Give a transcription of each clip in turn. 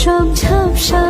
লেখা সব ঝাপসা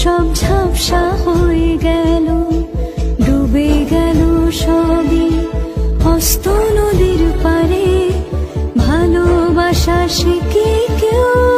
সব ঝাপসা হয়ে গেল ডুবে গেল সবই। অস্ত নদীর পারে ভালোবাসা সে কি কেউ